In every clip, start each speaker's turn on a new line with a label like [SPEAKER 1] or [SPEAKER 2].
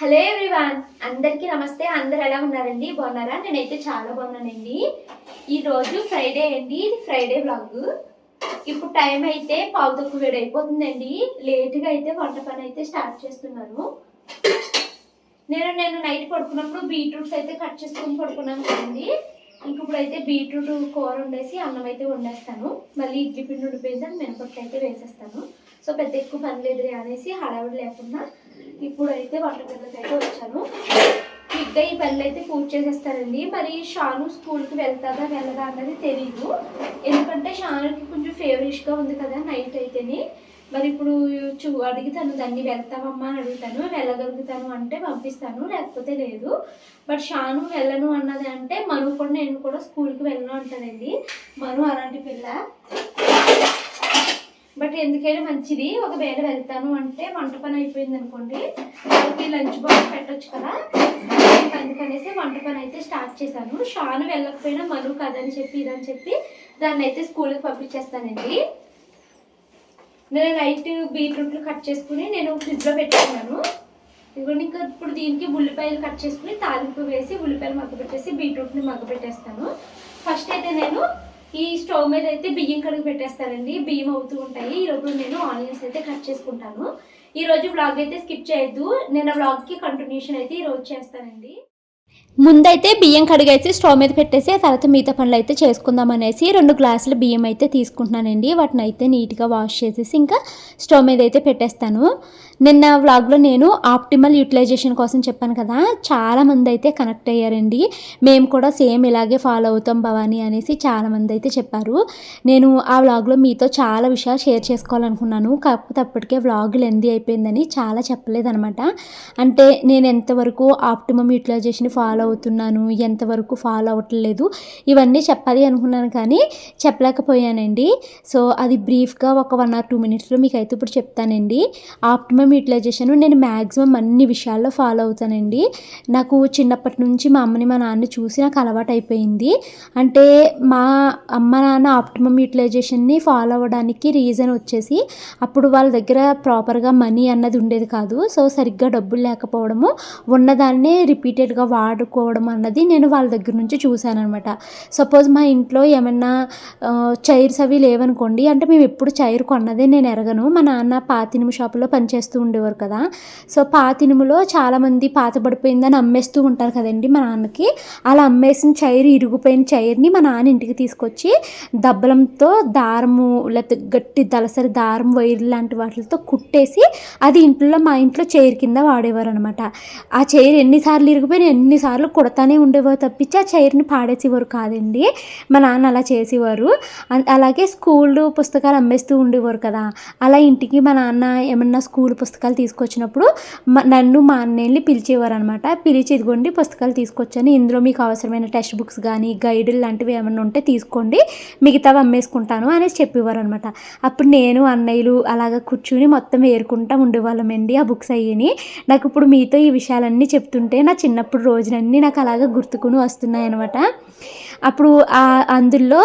[SPEAKER 1] Hello everyone అందరికీ నమస్తే. అందరు ఎలా ఉన్నారండి? బాగున్నారా? నేనైతే చాలా బాగున్నానండి. ఈరోజు ఫ్రైడే అండి. ఇది ఫ్రైడే బ్లాగ్ ఇప్పుడు టైం అయితే పావు తక్కువ వేడి అయిపోతుందండి. లేట్గా అయితే వంట పని అయితే స్టార్ట్ చేస్తున్నాను నేను నేను నైట్ పడుకున్నప్పుడు బీట్రూట్స్ అయితే కట్ చేసుకొని పడుకున్నాను కదండి. ఇంక ఇప్పుడైతే బీట్రూట్ కూర వండేసి అన్నం అయితే వండేస్తాను. మళ్ళీ ఇడ్లీ పిండి ఉండిపోయిందని మినపప్పు అయితే వేసేస్తాను. సో పెద్ద ఎక్కువ పని లేదు అనేసి హడావిడి లేకుండా ఇప్పుడైతే వంటగదిలోకి అయితే వచ్చాను. బిడ్డ ఈ పెళ్ళి అయితే పూర్తి చేసేస్తారండి. మరి షాను స్కూల్కి వెళ్తాదా వెళ్ళదా అన్నది తెలియదు ఎందుకంటే షానుకి కొంచెం ఫేవరిష్గా ఉంది కదా నైట్ అయితేనే. మరి ఇప్పుడు చూ అడుగుతాను దాన్ని వెళ్తామమ్మా అని అడుగుతాను. వెళ్ళగలుగుతాను అంటే పంపిస్తాను లేకపోతే లేదు. బట్ షాను వెళ్ళను అన్నది అంటే మను కూడా నేను కూడా స్కూల్కి వెళ్ళను అంటానండి. మను అలాంటి పిల్ల. బట్ ఎందుకైనా మంచిది. ఒకవేళ వెళ్తాను అంటే వంట పని అయిపోయింది అనుకోండి. లంచ్ బాక్స్ పెట్టొచ్చు కదా. అందుకనేసి వంట పని అయితే స్టార్ట్ చేశాను. షాను వెళ్ళకపోయినా మను కదని చెప్పి ఇదని చెప్పి దాన్ని అయితే స్కూల్కి పంపించేస్తానండి. నేను నైట్ బీట్రూట్లు కట్ చేసుకుని నేను ఫ్రిడ్జ్లో పెట్టుకున్నాను ఇదిగోండి ఇంకా ఇప్పుడు దీనికి ఉల్లిపాయలు కట్ చేసుకుని తాలింపు వేసి ఉల్లిపాయలు మగ్గ పెట్టేసి బీట్రూట్ని మగ్గ పెట్టేస్తాను ఫస్ట్ అయితే నేను ఈ స్టవ్ మీద అయితే బియ్యం కడుగు పెట్టేస్తారండి బియ్యం అవుతూ ఉంటాయి. ఈరోజు నేను ఆనియన్స్ అయితే కట్ చేసుకుంటాను. ఈరోజు బ్లాగ్ అయితే స్కిప్ చేయొద్దు. నేను బ్లాగ్కి కంటిన్యూషన్ అయితే ఈరోజు చేస్తానండి. ముందైతే బియ్యం కడిగేసి స్టవ్ మీద పెట్టేసి ఆ తర్వాత మిగతా పనులు అయితే చేసుకుందాం అనేసి రెండు గ్లాసుల బియ్యం అయితే తీసుకుంటున్నానండి. వాటిని అయితే నీట్గా వాష్ చేసేసి ఇంకా స్టవ్ మీద అయితే పెట్టేస్తాను. నిన్న వ్లాగ్లో నేను ఆప్టిమల్ యూటిలైజేషన్ కోసం చెప్పాను కదా చాలామంది అయితే కనెక్ట్ అయ్యారండి. మేము కూడా సేమ్ ఇలాగే ఫాలో అవుతాం భవానీ అనేసి చాలామంది అయితే చెప్పారు. నేను ఆ వ్లాగ్లో మీతో చాలా విషయాలు షేర్ చేసుకోవాలనుకున్నాను. కాకపోతే అప్పటికే వ్లాగ్ లెందీ అయిపోయిందని చాలా చెప్పలేదనమాట అంటే నేను ఎంతవరకు ఆప్టిమమ్ యూటిలైజేషన్ ఫాలో అవుతున్నాను ఎంతవరకు ఫాలో అవ్వట్లేదు ఇవన్నీ చెప్పాలి అనుకున్నాను కానీ చెప్పలేకపోయానండి. సో అది బ్రీఫ్గా ఒక వన్ ఆర్ టూ మినిట్స్లో మీకు అయితే ఇప్పుడు చెప్తానండి. ఆప్టిమమ్ యూటిలైజేషన్ నేను మ్యాక్సిమం అన్ని విషయాల్లో ఫాలో అవుతానండి. నాకు చిన్నప్పటి నుంచి మా అమ్మని మా నాన్న చూసి నాకు అలవాటు అయిపోయింది. అంటే మా అమ్మ నాన్న ఆప్టిమమ్ యూటిలైజేషన్ని ఫాలో అవ్వడానికి రీజన్ వచ్చేసి అప్పుడు వాళ్ళ దగ్గర ప్రాపర్గా మనీ అన్నది ఉండేది కాదు. సో సరిగ్గా డబ్బులు లేకపోవడము ఉన్నదాన్నే రిపీటెడ్గా వాడుకోవడం అన్నది నేను వాళ్ళ దగ్గర నుంచి చూశాను అనమాట సపోజ్ మా ఇంట్లో ఏమన్నా చైర్స్ అవి లేవనుకోండి అంటే మేము ఎప్పుడు చైర్ కొన్నదే నేను ఎరగను. మా నాన్న పాతినిమి షాపులో పనిచేస్తూ ఉండేవారు కదా. సో పాతినుములో చాలామంది పాతబడిపోయిందని అమ్మేస్తూ ఉంటారు కదండి మా నాన్నకి. అలా అమ్మేసిన చైర్ ఇరిగిపోయిన చైర్ని మా నాన్న ఇంటికి తీసుకొచ్చి దబ్బలంతో దారము లేకపోతే గట్టి దలసరి దారం వైర్ లాంటి వాటితో కుట్టేసి అది ఇంట్లో మా ఇంట్లో చైర్ కింద వాడేవారు అనమాట ఆ చైర్ ఎన్నిసార్లు ఇరిగిపోయినా ఎన్నిసార్లు కుడతానే ఉండేవారు తప్పించి ఆ చైర్ని పాడేసేవారు కాదండి. మా నాన్న అలా చేసేవారు. అలాగే స్కూల్ పుస్తకాలు అమ్మేస్తూ ఉండేవారు కదా. అలా ఇంటికి మా నాన్న ఏమన్నా స్కూల్ పుస్తకాలు పుస్తకాలు తీసుకొచ్చినప్పుడు నన్ను మా అన్నయ్యని పిలిచేవారు అనమాట పిలిచి ఇదిగోండి పుస్తకాలు తీసుకొచ్చాను. ఇందులో మీకు అవసరమైన టెక్స్ట్ బుక్స్ కానీ గైడులు లాంటివి ఏమైనా ఉంటే తీసుకోండి. మిగతావి అమ్మేసుకుంటాను అనేసి చెప్పేవారు అనమాట అప్పుడు నేను అన్నయ్యలు అలాగ కూర్చుని మొత్తం ఏరుకుంటా ఉండేవాళ్ళమండి ఆ బుక్స్ అయ్యని. నాకు ఇప్పుడు మీతో ఈ విషయాలన్నీ చెప్తుంటే నా చిన్నప్పుడు రోజులన్నీ నాకు అలాగ గుర్తుకుని వస్తున్నాయి అనమాట అప్పుడు అందులో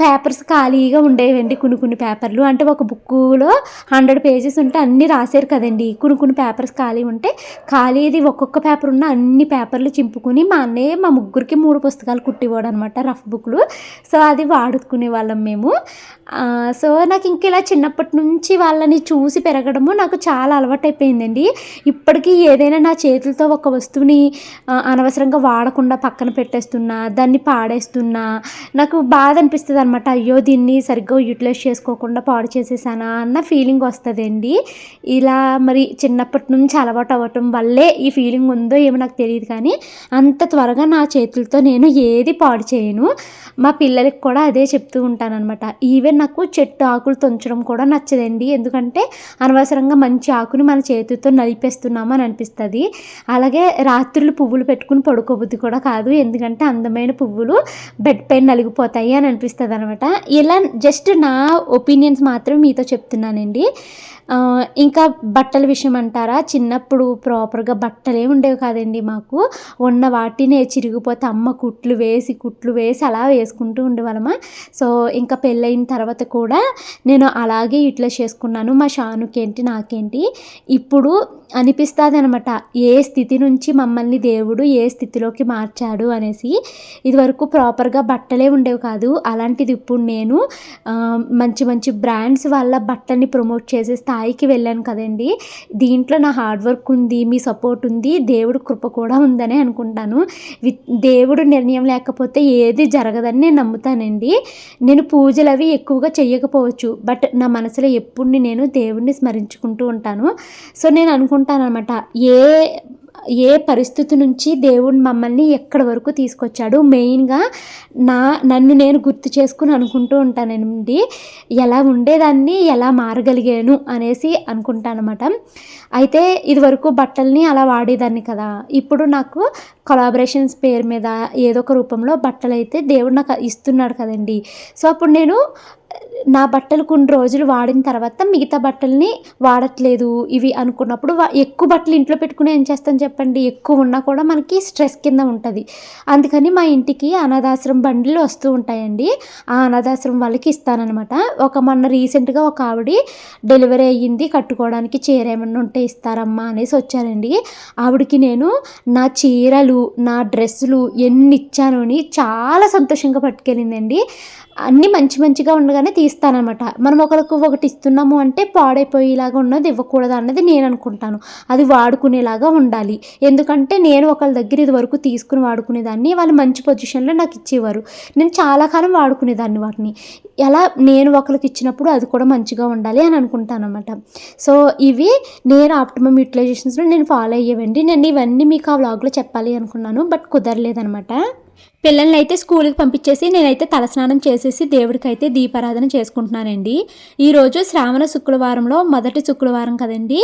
[SPEAKER 1] పేపర్స్ ఖాళీగా ఉండేవండి కొన్ని కొన్ని పేపర్లు. అంటే ఒక బుక్కులో హండ్రెడ్ పేజెస్ ఉంటే అన్నీ రాశారు కదండి. కొన్ని కొన్ని పేపర్స్ ఖాళీ ఉంటే ఖాళీది ఒక్కొక్క పేపర్ ఉన్న అన్ని పేపర్లు చింపుకుని మా అన్నయ్య మా ముగ్గురికి మూడు పుస్తకాలు కుట్టివాడు అనమాట రఫ్ బుక్లు. సో అది వాడుకునే వాళ్ళం మేము. సో నాకు ఇంక ఇలా చిన్నప్పటి నుంచి వాళ్ళని చూసి పెరగడము నాకు చాలా అలవాటైపోయిందండి. ఇప్పటికీ ఏదైనా నా చేతులతో ఒక వస్తువుని అనవసరంగా వాడకుండా పక్కన పెట్టేస్తున్నా దాన్ని పాడేస్తున్నా నాకు బాధ అనిపిస్తుంది అనమాట అయ్యో దీన్ని సరిగ్గా యూటిలైజ్ చేసుకోకుండా పాడు చేసేసానా అన్న ఫీలింగ్ వస్తుందండి. ఇలా మరి చిన్నప్పటి నుంచి అలవాటు అవ్వటం వల్లే ఈ ఫీలింగ్ ఉందో ఏమో నాకు తెలియదు కానీ అంత త్వరగా నా చేతులతో నేను ఏది పాడు చేయను. మా పిల్లలకి కూడా అదే చెప్తూ ఉంటానన్నమాట ఈవెన్ నాకు చెట్టు ఆకులు తుంచడం కూడా నచ్చదండి. ఎందుకంటే అనవసరంగా మంచి ఆకుని మన చేతితో నలిపేస్తున్నాము అని అనిపిస్తుంది. అలాగే రాత్రులు పువ్వులు పెట్టుకుని పడుకోబుద్ది కూడా కాదు. ఎందుకంటే అందమైన పువ్వులు బెడ్ పైన నలిగిపోతాయి అని అనిపిస్తుంది అనమాట ఇలా జస్ట్ నా ఒపీనియన్స్ మాత్రం మీతో చెప్తున్నానండి. ఇంకా బట్టల విషయం అంటారా? చిన్నప్పుడు ప్రాపర్గా బట్టలే ఉండేవి కాదండి మాకు. ఉన్న వాటినే చిరిగిపోతే అమ్మ కుట్లు వేసి కుట్లు వేసి అలా వేసుకుంటూ ఉండేవాళ్ళమా. సో ఇంకా పెళ్ళయిన తర్వాత కూడా నేను అలాగే ఇట్లా చేసుకున్నాను. మా షానుకేంటి నాకేంటి ఇప్పుడు అనిపిస్తుంది అనమాట ఏ స్థితి నుంచి మమ్మల్ని దేవుడు ఏ స్థితిలోకి మార్చాడు అనేసి. ఇదివరకు ప్రాపర్గా బట్టలే ఉండేవి కాదు. అలాంటి అలాంటిది ఇప్పుడు నేను మంచి మంచి బ్రాండ్స్ వాళ్ళ బట్టల్ని ప్రమోట్ చేసే స్థాయికి వెళ్ళాను కదండి. దీంట్లో నా హార్డ్ వర్క్ ఉంది మీ సపోర్ట్ ఉంది దేవుడు కృప కూడా ఉందని అనుకుంటాను. దేవుడు నిర్ణయం లేకపోతే ఏది జరగదని నేను నమ్ముతానండి. నేను పూజలు అవి ఎక్కువగా చెయ్యకపోవచ్చు బట్ నా మనసులో ఎప్పుడు నేను దేవుడిని స్మరించుకుంటూ ఉంటాను. సో నేను అనుకుంటాను అనమాట ఏ ఏ పరిస్థితి నుంచి దేవుడు మమ్మల్ని ఎక్కడి వరకు తీసుకొచ్చాడు? మెయిన్గా నా నన్ను నేను గుర్తు చేసుకుని అనుకుంటూ ఉంటానండి. ఎలా ఉండేదాన్ని ఎలా మారగలిగాను అనేసి అనుకుంటాను అనమాట అయితే ఇదివరకు బట్టల్ని అలా వాడేదాన్ని కదా. ఇప్పుడు నాకు కొలాబరేషన్స్ పేరు మీద ఏదో ఒక రూపంలో బట్టలు అయితే దేవుడు నాకు ఇస్తున్నాడు కదండి. సో అప్పుడు నేను నా బట్టలు కొన్ని రోజులు వాడిన తర్వాత మిగతా బట్టల్ని వాడట్లేదు ఇవి అనుకున్నప్పుడు ఎక్కువ బట్టలు ఇంట్లో పెట్టుకుని ఏం చేస్తాను చెప్పండి? ఎక్కువ ఉన్నా కూడా మనకి స్ట్రెస్ కింద ఉంటుంది. అందుకని మా ఇంటికి అనాథాశ్రమం బండ్లు వస్తూ ఉంటాయండి. ఆ అనాథాశ్రమం వాళ్ళకి ఇస్తానన్నమాట. ఒక మొన్న రీసెంట్గా ఒక ఆవిడ డెలివరీ అయ్యింది కట్టుకోవడానికి చీర ఏమన్నా ఉంటే ఇస్తారమ్మా అనేసి వచ్చారండి. ఆవిడకి నేను నా చీరలు నా డ్రెస్సులు ఎన్ని ఇచ్చాను అని చాలా సంతోషంగా పట్టుకెళ్ళిందండి. అన్నీ మంచి మంచిగా ఉండగానే తీస్తానమాట మనం ఒకరికి ఒకటి ఇస్తున్నాము అంటే పాడైపోయేలాగా ఉన్నది ఇవ్వకూడదు అన్నది నేను అనుకుంటాను. అది వాడుకునేలాగా ఉండాలి. ఎందుకంటే నేను ఒకళ్ళ దగ్గర ఇది వరకు తీసుకుని వాడుకునేదాన్ని వాళ్ళు మంచి పొజిషన్లో నాకు ఇచ్చేవారు. నేను చాలా కాలం వాడుకునేదాన్ని వాటిని. ఎలా నేను ఒకరికి ఇచ్చినప్పుడు అది కూడా మంచిగా ఉండాలి అని అనుకుంటాను అనమాట సో ఇవి నేను ఆప్టిమమ్ యూటిలైజేషన్స్లో నేను ఫాలో అయ్యేవండి. నేను ఇవన్నీ మీకు ఆ వ్లాగ్లో చెప్పాలి అనుకున్నాను బట్ కుదరలేదనమాట పిల్లల్ని అయితే స్కూల్కి పంపించేసి నేనైతే తలస్నానం చేసేసి దేవుడికి అయితే దీపారాధన చేసుకుంటున్నానండి. ఈరోజు శ్రావణ శుక్రవారంలో మొదటి శుక్రవారం కదండి.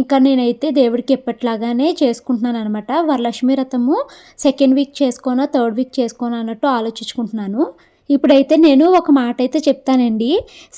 [SPEAKER 1] ఇంకా నేనైతే దేవుడికి ఎప్పట్లాగానే చేసుకుంటున్నాను అనమాట వరలక్ష్మి వ్రతము సెకండ్ వీక్ చేసుకోనా థర్డ్ వీక్ చేసుకోనా అన్నట్టు ఆలోచించుకుంటున్నాను. ఇప్పుడైతే నేను ఒక మాట అయితే చెప్తానండి.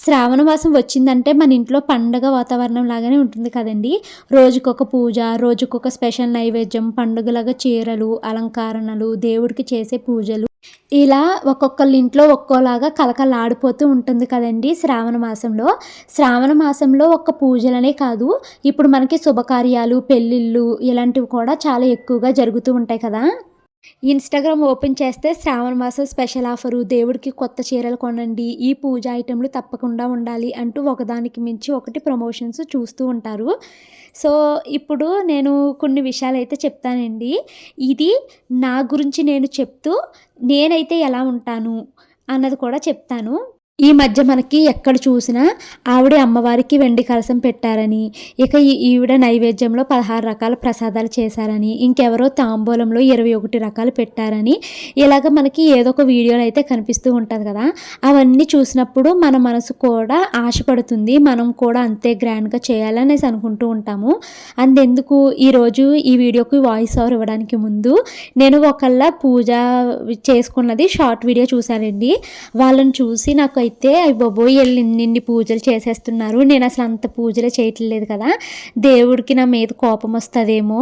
[SPEAKER 1] శ్రావణ మాసం వచ్చిందంటే మన ఇంట్లో పండగ వాతావరణం లాగానే ఉంటుంది కదండి. రోజుకొక పూజ రోజుకొక స్పెషల్ నైవేద్యం పండుగలాగా చీరలు అలంకరణలు దేవుడికి చేసే పూజలు. ఇలా ఒక్కొక్కళ్ళ ఇంట్లో ఒక్కోలాగా కలకలాడిపోతూ ఉంటుంది కదండి శ్రావణ మాసంలో. శ్రావణ మాసంలో ఒక్క పూజలనే కాదు ఇప్పుడు మనకి శుభకార్యాలు పెళ్ళిళ్ళు ఇలాంటివి కూడా చాలా ఎక్కువగా జరుగుతూ ఉంటాయి కదా. ఇన్స్టాగ్రామ్ ఓపెన్ చేస్తే శ్రావణ మాసం స్పెషల్ ఆఫరు దేవుడికి కొత్త చీరలు కొనండి ఈ పూజ ఐటెంలు తప్పకుండా ఉండాలి అంటూ ఒకదానికి మించి ఒకటి ప్రమోషన్స్ చూస్తూ ఉంటారు. సో ఇప్పుడు నేను కొన్ని విషయాలు అయితే చెప్తానండి. ఇది నా గురించి నేను చెప్తూ నేనైతే ఎలా ఉంటాను అన్నది కూడా చెప్తాను. ఈ మధ్య మనకి ఎక్కడ చూసినా ఆవిడ అమ్మవారికి వెండి కలసం పెట్టారని ఇక ఈ- ఈవిడ నైవేద్యంలో పదహారు రకాల ప్రసాదాలు చేశారని ఇంకెవరో తాంబూలంలో ఇరవై ఒకటి రకాలు పెట్టారని ఇలాగ మనకి ఏదో ఒక వీడియోలు అయితే కనిపిస్తూ ఉంటుంది కదా. అవన్నీ చూసినప్పుడు మన మనసు కూడా ఆశపడుతుంది మనం కూడా అంతే గ్రాండ్గా చేయాలనేసి అనుకుంటూ ఉంటాము. అందెందుకు ఈరోజు ఈ వీడియోకి వాయిస్ ఓవర్ ఇవ్వడానికి ముందు నేను ఒకళ్ళ పూజ చేసుకున్నది షార్ట్ వీడియో చూశానండి. వాళ్ళని చూసి నాకు అయితే అయ్య బాబోయ్ వీళ్ళు ఇన్ని పూజలు చేసేస్తున్నారు. నేను అసలు అంత పూజలే చేయట్లేదు కదా. దేవుడికి నా మీద కోపం వస్తుందేమో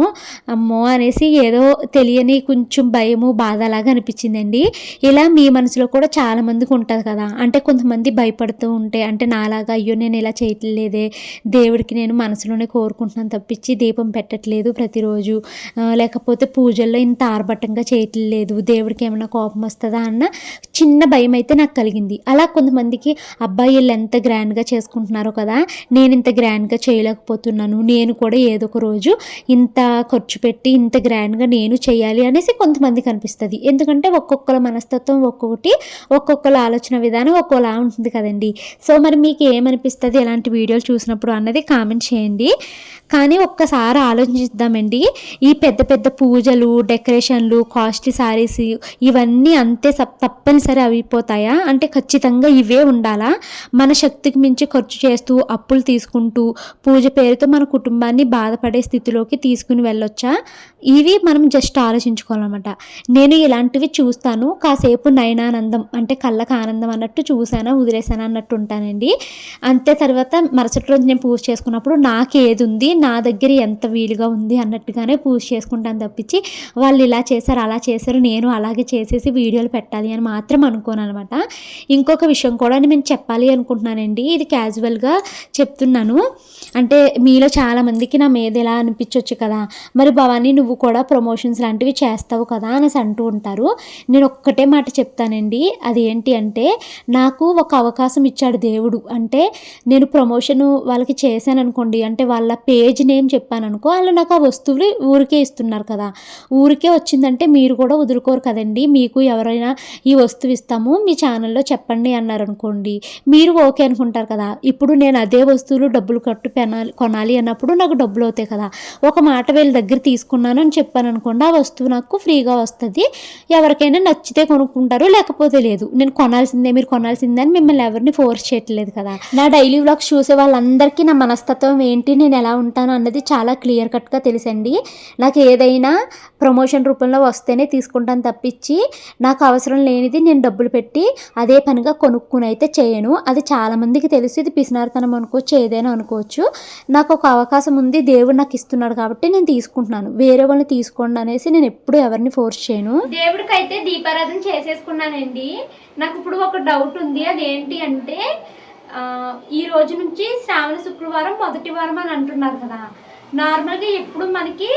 [SPEAKER 1] అమ్మో అనేసి ఏదో తెలియని కొంచెం భయము బాధలాగా అనిపించిందండి. ఇలా మీ మనసులో కూడా చాలామందికి ఉంటుంది కదా. అంటే కొంతమంది భయపడుతూ ఉంటే అంటే నాలాగా అయ్యో నేను ఇలా చేయట్లేదే. దేవుడికి నేను మనసులోనే కోరుకుంటున్నాను తప్పించి దీపం పెట్టట్లేదు ప్రతిరోజు. లేకపోతే పూజల్లో ఇంత ఆర్భటంగా చేయట్లేదు. దేవుడికి ఏమైనా కోపం వస్తుందా? అన్న చిన్న భయం అయితే నాకు కలిగింది. అలా కొంత అబ్బాయి వీళ్ళు ఎంత గ్రాండ్గా చేసుకుంటున్నారో కదా నేను ఇంత గ్రాండ్గా చేయలేకపోతున్నాను నేను కూడా ఏదో ఒక రోజు ఇంత ఖర్చు పెట్టి ఇంత గ్రాండ్గా నేను చేయాలి అనేసి కొంతమందికి అనిపిస్తుంది. ఎందుకంటే ఒక్కొక్కల మనస్తత్వం ఒక్కొక్కటి ఒక్కొక్కల ఆలోచన విధానం ఒక్కోలా ఉంటుంది కదండి. సో మరి మీకు ఏమనిపిస్తుంది? ఎలాంటి వీడియోలు చూసినప్పుడు అన్నది కామెంట్ చేయండి. కానీ ఒక్కసారి ఆలోచిద్దామండి. ఈ పెద్ద పెద్ద పూజలు డెకరేషన్లు కాస్ట్లీ సారీస్ ఇవన్నీ అంతే సప్- తప్పనిసరి అయిపోతాయా? అంటే ఖచ్చితంగా ఇవే ఉండాలా? మన శక్తికి మించి ఖర్చు చేస్తూ అప్పులు తీసుకుంటూ పూజ పేరుతో మన కుటుంబాన్ని బాధపడే స్థితిలోకి తీసుకుని వెళ్ళొచ్చా? ఇవి మనం జస్ట్ ఆలోచించుకోవాలన్నమాట. నేను ఇలాంటివి చూస్తాను. కాసేపు నయనానందం అంటే కళ్ళకు ఆనందం అన్నట్టు చూసానా వదిలేసానా అన్నట్టు ఉంటానండి. అంతే తర్వాత మరుసటి రోజు నేను పూజ చేసుకున్నప్పుడు నాకు ఏది ఉంది నా దగ్గర ఎంత వీలుగా ఉంది అన్నట్టుగానే పూజ చేసుకుంటాను తప్పించి వాళ్ళు ఇలా చేశారు అలా చేశారు నేను అలాగే చేసేసి వీడియోలు పెట్టాలి అని మాత్రం అనుకోను అనమాట ఇంకొక విషయం కూడా నేను చెప్పాలి అనుకుంటున్నానండి. ఇది క్యాజువల్గా చెప్తున్నాను. అంటే మీలో చాలామందికి నా మీద ఎలా అనిపించవచ్చు కదా. మరి భవానీ నువ్వు కూడా ప్రమోషన్స్ లాంటివి చేస్తావు కదా అనేసి అంటూ ఉంటారు. నేను ఒక్కటే మాట చెప్తానండి. అది ఏంటి అంటే నాకు ఒక అవకాశం ఇచ్చాడు దేవుడు. అంటే నేను ప్రమోషన్ వాళ్ళకి చేశాను అనుకోండి అంటే వాళ్ళ పేజ్ నేమ్ చెప్పాను అనుకో వాళ్ళు నాకు ఆ వస్తువులు ఊరికే ఇస్తున్నారు కదా. ఊరికే వచ్చిందంటే మీరు కూడా వదులుకోరు కదండి. మీకు ఎవరైనా ఈ వస్తువు ఇస్తాము మీ ఛానల్లో చెప్పండి అన్నారు అనుకోండి మీరు ఓకే అనుకుంటారు కదా. ఇప్పుడు నేను అదే వస్తువులు డబ్బులు కట్టు పెనాలి కొనాలి అన్నప్పుడు నాకు డబ్బులు అవుతాయి కదా. ఒక మాట వీళ్ళ దగ్గర తీసుకున్నాను అని చెప్పాను అనుకోండి ఆ వస్తువు నాకు ఫ్రీగా వస్తుంది. ఎవరికైనా నచ్చితే కొనుక్కుంటారు లేకపోతే లేదు. నేను కొనాల్సిందే మీరు కొనాల్సిందే అని మిమ్మల్ని ఎవరిని ఫోర్స్ చేయట్లేదు కదా. నా డైలీ వ్లాగ్స్ చూసే వాళ్ళందరికీ నా మనస్తత్వం ఏంటి? నేను ఎలా ఉంటాను అన్నది చాలా క్లియర్ కట్గా తెలుసండి. నాకు ఏదైనా ప్రమోషన్ రూపంలో వస్తేనే తీసుకుంటాను తప్పించి నాకు అవసరం లేనిది నేను డబ్బులు పెట్టి అదే పనిగా కొనుక్కుని అయితే చేయను. అది చాలామందికి తెలుసు. ఇది పిసినారితనం అనుకోవచ్చు ఏదైనా అనుకోవచ్చు. నాకు ఒక అవకాశం ఉంది. దేవుడు నాకు ఇస్తున్నాడు కాబట్టి నేను తీసుకుంటున్నాను. వేరే వాళ్ళని తీసుకోండి అనేసి నేను ఎప్పుడు ఎవరిని ఫోర్స్ చేయను. దేవుడికి అయితే దీపారాధన చేసేసుకున్నానండి. నాకు ఇప్పుడు ఒక డౌట్ ఉంది. అదేంటి అంటే ఈ రోజు నుంచి శ్రావణ శుక్రవారం మొదటి వారం అని అంటున్నారు కదా. నార్మల్గా ఎప్పుడు మనకి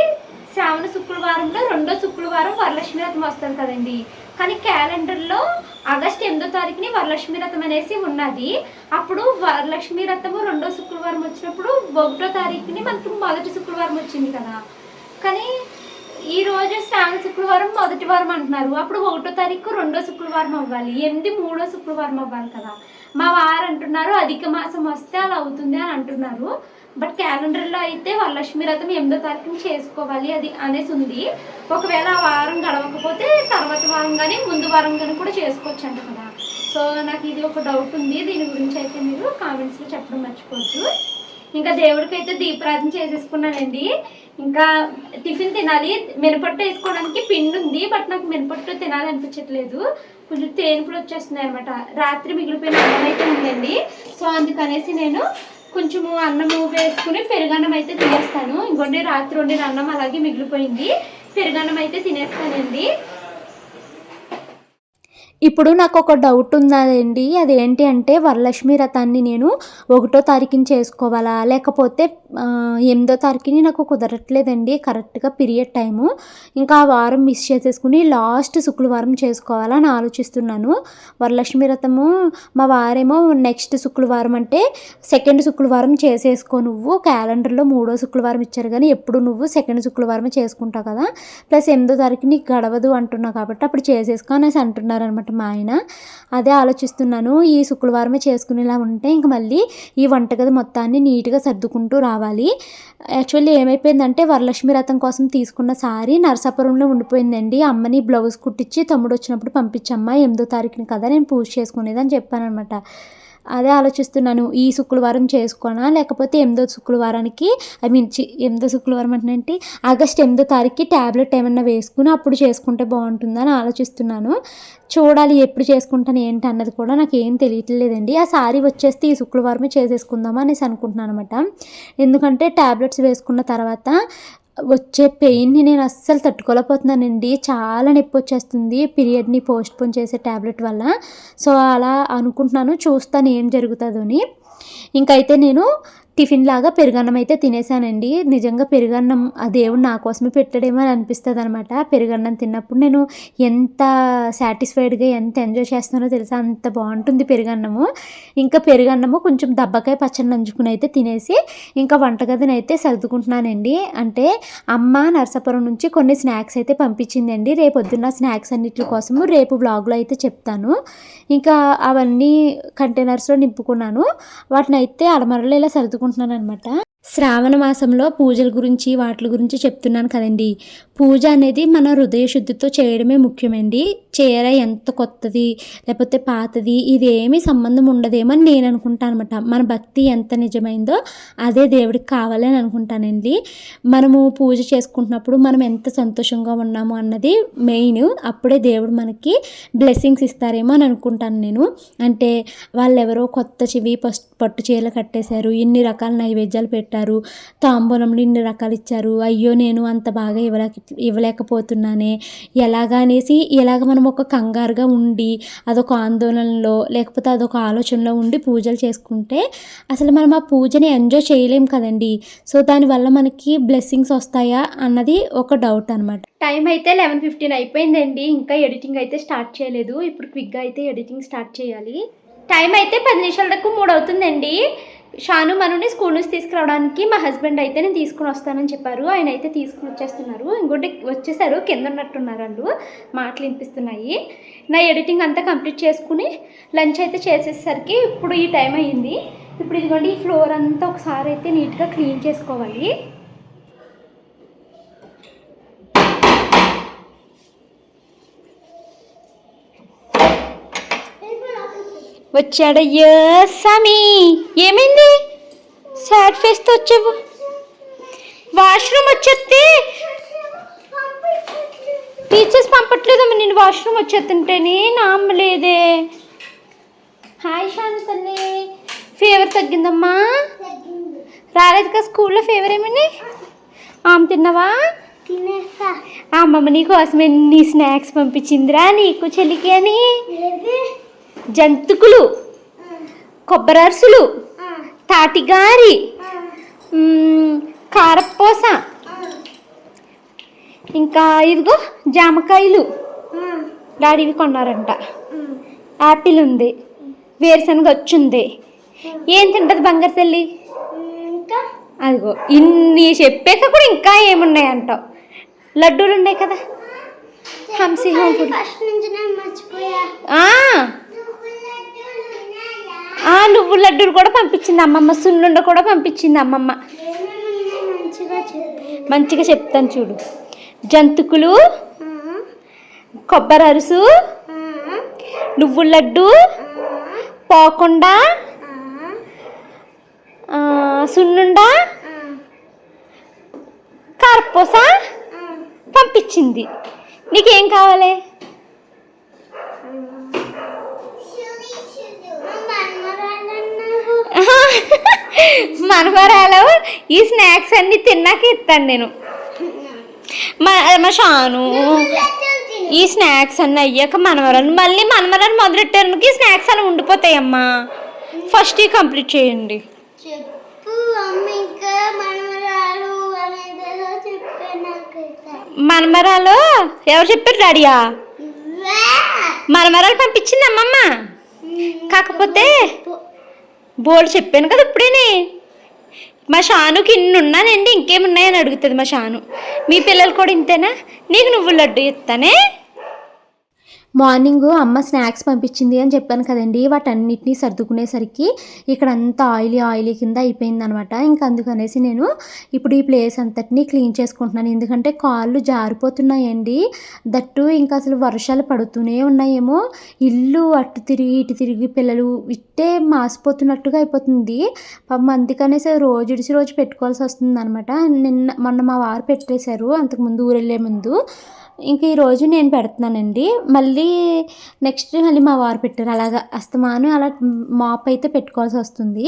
[SPEAKER 1] శ్రావణ శుక్రవారంలో రెండో శుక్రవారం వరలక్ష్మి రథం వస్తుంది కదండి. కానీ క్యాలెండర్లో ఆగస్ట్ ఎనిమిదో తారీఖుని వరలక్ష్మి రథం అనేసి ఉన్నది. అప్పుడు వరలక్ష్మి రథము రెండో శుక్రవారం వచ్చినప్పుడు ఒకటో తారీఖుని మనకి మొదటి శుక్రవారం వచ్చింది కదా. కానీ ఈ రోజు శ్రావణ శుక్రవారం మొదటి వారం అంటున్నారు. అప్పుడు ఒకటో తారీఖు రెండో శుక్రవారం అవ్వాలి. ఎనిమిది మూడో శుక్రవారం అవ్వాలి కదా. మా వారు అంటున్నారు అధిక మాసం వస్తే అలా అవుతుంది అని అంటున్నారు. బట్ క్యాలెండర్లో అయితే వరలక్ష్మి రథం ఎనిమిదో తారీఖున చేసుకోవాలి అది అనేసి ఉంది. ఒకవేళ ఆ వారం గడవకపోతే తర్వాత వారం కానీ ముందు వారం కానీ కూడా చేసుకోవచ్చు అంట కదా. సో నాకు ఇది ఒక డౌట్ ఉంది. దీని గురించి అయితే మీరు కామెంట్స్లో చెప్పడం మర్చిపోవద్దు. ఇంకా దేవుడికి అయితే దీపారాధన చేసేసుకున్నానండి. ఇంకా టిఫిన్ తినాలి. మినపట్టు వేసుకోవడానికి పిండి ఉంది బట్ నాకు మినపట్టు తినాలనిపించట్లేదు కొంచెం తేనుపులు వచ్చేస్తున్నాయి అనమాట రాత్రి మిగిలిపోయిన అన్నం అయితే ఉందండి. సో అందుకనేసి నేను కొంచెము అన్నము వేసుకుని పెరుగన్నం అయితే తినేస్తాను. ఇంకొండి రాత్రి వండిన అన్నం అలాగే మిగిలిపోయింది. పెరుగన్నం అయితే తినేస్తానండి. ఇప్పుడు నాకు ఒక డౌట్ ఉన్నదండి అదేంటి అంటే వరలక్ష్మి రథాన్ని నేను ఒకటో తారీఖుని చేసుకోవాలా? లేకపోతే ఎనిమిదో తారీఖుని నాకు కుదరట్లేదండి కరెక్ట్గా పీరియడ్ టైము. ఇంకా ఆ వారం మిస్ చేసేసుకుని లాస్ట్ శుక్రవారం చేసుకోవాలని ఆలోచిస్తున్నాను. వరలక్ష్మి రథము మా వారేమో నెక్స్ట్ శుక్రవారం అంటే సెకండ్ శుక్రవారం చేసేసుకో నువ్వు క్యాలెండర్లో మూడో శుక్రవారం ఇచ్చారు కానీ ఎప్పుడు నువ్వు సెకండ్ శుక్రవారం చేసుకుంటావు కదా. ప్లస్ ఎనిమిదో తారీఖు నీకు గడవదు అంటున్నావు కాబట్టి అప్పుడు చేసేసుకో అనేసి అంటున్నారు అనమాట మా ఆయన. అదే ఆలోచిస్తున్నాను ఈ శుక్రవారమే చేసుకునేలా ఉంటే ఇంక మళ్ళీ ఈ వంటగది మొత్తాన్ని నీట్గా సర్దుకుంటూ కావాలి. యాక్చువల్లీ ఏమైపోయిందంటే వరలక్ష్మి రథం కోసం తీసుకున్న సారీ నరసాపురంలో ఉండిపోయిందండి. అమ్మని బ్లౌజ్ కుట్టించి తమ్ముడు వచ్చినప్పుడు పంపించమ్మా ఎనిమిదో తారీఖుని కదా నేను పూజ చేసుకునేదని చెప్పాను అనమాట అదే ఆలోచిస్తున్నాను ఈ శుక్రవారం చేసుకోనా? లేకపోతే ఎనిమిదో శుక్రవారానికి ఐ మీన్ ఎనిమిదో శుక్రవారం అంటే ఆగస్ట్ ఎనిమిదో తారీఖుకి ట్యాబ్లెట్ ఏమన్నా వేసుకుని అప్పుడు చేసుకుంటే బాగుంటుందని ఆలోచిస్తున్నాను. చూడాలి ఎప్పుడు చేసుకుంటాను ఏంటి అన్నది కూడా నాకు ఏం తెలియట్లేదండి. ఆ సారీ వచ్చేస్తే ఈ శుక్రవారమే చేసేసుకుందామా అనేసి అనుకుంటున్నాను అనమాట ఎందుకంటే ట్యాబ్లెట్స్ వేసుకున్న తర్వాత వచ్చే పెయిన్ని నేను అస్సలు తట్టుకోలేకపోతున్నానండి. చాలా నొప్పి వచ్చేస్తుంది. పీరియడ్ని పోస్ట్ పోన్ చేసే ట్యాబ్లెట్ వల్ల. సో అలా అనుకుంటున్నాను. చూస్తాను ఏం జరుగుతుందో అని ఇంకైతే నేను టిఫిన్ లాగా పెరుగన్నం అయితే తినేసానండి నిజంగా పెరుగన్నం ఆ దేవుడు నా కోసమే పెట్టాడేమో అని అనిపిస్తుంది అనమాట పెరుగన్నం తిన్నప్పుడు నేను ఎంత సాటిస్ఫైడ్గా ఎంత ఎంజాయ్ చేస్తానో తెలుసా? అంత బాగుంటుంది పెరుగన్నము. ఇంకా పెరుగన్నము కొంచెం దబ్బకాయ పచ్చడి నంచుకుని అయితే తినేసి ఇంకా వంటగదిని అయితే సర్దుకుంటున్నానండి. అంటే అమ్మ నరసాపురం నుంచి కొన్ని స్నాక్స్ అయితే పంపించిందండి. రేపు పొద్దున్న స్నాక్స్ అన్నిటి కోసము రేపు బ్లాగ్లో అయితే చెప్తాను. ఇంకా అవన్నీ కంటైనర్స్లో నింపుకున్నాను. వాటిని అయితే అలమరలో ఇలా సర్దుకుంటున్నాను అనమాట శ్రావణ మాసంలో పూజల గురించి వాటి గురించి చెప్తున్నాను కదండి. పూజ అనేది మన హృదయ శుద్ధితో చేయడమే ముఖ్యమండి. చీర ఎంత కొత్తది లేకపోతే పాతది ఇది ఏమీ సంబంధం ఉండదేమో అని నేను అనుకుంటాను అనమాట మన భక్తి ఎంత నిజమైందో అదే దేవుడికి కావాలని అనుకుంటానండి. మనము పూజ చేసుకుంటున్నప్పుడు మనం ఎంత సంతోషంగా ఉన్నాము అన్నది మెయిన్. అప్పుడే దేవుడు మనకి బ్లెస్సింగ్స్ ఇస్తారేమో అని అనుకుంటాను నేను. అంటే వాళ్ళు ఎవరో కొత్త చెవి పట్టు చీరలు కట్టేశారు ఇన్ని రకాల నైవేద్యాలు పెట్టారు. తాంబూలంలో ఇన్ని రకాలు ఇచ్చారు. అయ్యో నేను అంత బాగా ఇవ్వలేక ఇవ్వలేకపోతున్నానే. ఎలాగా అనేసి ఇలాగ మనం ఒక కంగారుగా ఉండి అదొక ఆందోళనలో లేకపోతే అదొక ఆలోచనలో ఉండి పూజలు చేసుకుంటే అసలు మనం ఆ పూజని ఎంజాయ్ చేయలేం కదండి. సో దానివల్ల మనకి బ్లెస్సింగ్స్ వస్తాయా అన్నది ఒక డౌట్ అనమాట టైం అయితే లెవెన్ ఫిఫ్టీన్ అయిపోయిందండి. ఇంకా ఎడిటింగ్ అయితే స్టార్ట్ చేయలేదు. ఇప్పుడు క్విక్గా అయితే ఎడిటింగ్ స్టార్ట్ చేయాలి. టైం అయితే పది నిమిషాల దాకా మూడు అవుతుందండి షాను మనని స్కూల్ నుంచి తీసుకురావడానికి మా హస్బెండ్ అయితే నేను తీసుకుని వస్తానని చెప్పారు. ఆయన అయితే తీసుకుని వచ్చేస్తున్నారు. ఇంకోటి వచ్చేసారు. కింద ఉన్నట్టున్నారు వాళ్ళు. మాటలు వినిపిస్తున్నాయి. నా ఎడిటింగ్ అంతా కంప్లీట్ చేసుకుని లంచ్ అయితే చేసేసరికి ఇప్పుడు ఈ టైం అయ్యింది ఇప్పుడు ఇదిగోండి ఈ ఫ్లోర్ అంతా ఒకసారి అయితే నీట్గా క్లీన్ చేసుకోవాలి. వచ్చాడయ్యో సామి. ఏమైంది? సాడ్ ఫేస్తో వచ్చావు. వాష్రూమ్ వచ్చేస్తే టీచర్స్ పంపట్లేదమ్మా నేను వాష్రూమ్ వచ్చేస్తుంటేనే నామ్మలేదే హాయ్ శాంతల్లి ఫీవర్ తగ్గిందమ్మా. రాలేదు కదా స్కూల్లో ఫీవర్ ఏమని ఆమె తిన్నావా? అమ్మమ్మ నీకోసం ఎన్ని స్నాక్స్ పంపించిందిరా నీకు చెల్లికి అని? జంతుకులు కొబ్బరి అరుసులు తాటిగారి కారపూస. ఇంకా ఇదిగో జామకాయలు. డాడీవి కొన్నారంట. యాపిల్ ఉంది వేరుశనగ వచ్చింది ఏం తింటది బంగారు తల్లి? అదిగో ఇన్ని చెప్పాక కూడా ఇంకా ఏమున్నాయంటావు లడ్డూలు ఉన్నాయి కదా. హంసి హోమ్ ఫుడ్
[SPEAKER 2] ఫస్ట్ నుంచి నేను మర్చిపోయా
[SPEAKER 1] ఆ, ఆ నువ్వు లడ్డూలు కూడా పంపించింది అమ్మమ్మ సున్నుండ కూడా పంపించింది అమ్మమ్మ.
[SPEAKER 2] మంచిగా
[SPEAKER 1] చెప్తాను చూడు. జంతుకులు కొబ్బరి అరుసు
[SPEAKER 2] ఆ,
[SPEAKER 1] నువ్వుల లడ్డు పోకుండా సున్నుండ కారపూస. పంపించింది. నీకేం కావాలి
[SPEAKER 2] మా మనవరాలన్నావు.
[SPEAKER 1] మనవరాలు ఈ స్నాక్స్ అన్ని తిన్నాక ఇస్తాను నేను. మా మా షాను ఈ స్నాక్స్ అన్నీ అయ్యాక మనవరాలు మళ్ళీ మనవరాలు మొదలెట్టారు స్నాక్స్ అలా ఉండిపోతాయమ్మా. ఫస్ట్ ఈ కంప్లీట్ చేయండి. మనమరాలు ఎవరు చెప్పారు డాడీయా. మనమరాలు పంపించింది అమ్మమ్మ. కాకపోతే బోర్డు చెప్పాను కదా ఇప్పుడేనే. మా షానుకి ఇన్ని ఉన్నానండి ఇంకేమున్నాయని అడుగుతుంది మా షాను. మీ పిల్లలు కూడా ఇంతేనా? నీకు నువ్వు లడ్డు ఇస్తానే? మార్నింగ్ అమ్మ స్నాక్స్ పంపించింది అని చెప్పాను కదండి. వాటన్నిటిని సర్దుకునేసరికి ఇక్కడ అంతా ఆయిలీ ఆయిలీ కింద అయిపోయిందనమాట. ఇంకా అందుకనేసి నేను ఇప్పుడు ఈ ప్లేస్ అంతటిని క్లీన్ చేసుకుంటున్నాను. ఎందుకంటే కాళ్ళు జారిపోతున్నాయండి. దట్టు ఇంకా అసలు వర్షాలు పడుతూనే ఉన్నాయేమో. ఇల్లు అటు తిరిగి ఇటు తిరిగి పిల్లలు ఇట్టే మాసిపోతున్నట్టుగా అయిపోతుంది. పాపం అందుకనేసి రోజు ఇడిచి రోజు పెట్టుకోవాల్సి వస్తుంది అనమాట నిన్న మొన్న మా వారు పెట్టేశారు. అంతకుముందు ఊరెళ్ళే ముందు. ఇంక ఈరోజు నేను పెడుతున్నానండి. మళ్ళీ నెక్స్ట్ మళ్ళీ మా వారు పెట్టారు. అలాగా అస్తమానం అలా మాప్ అయితే పెట్టుకోవాల్సి వస్తుంది.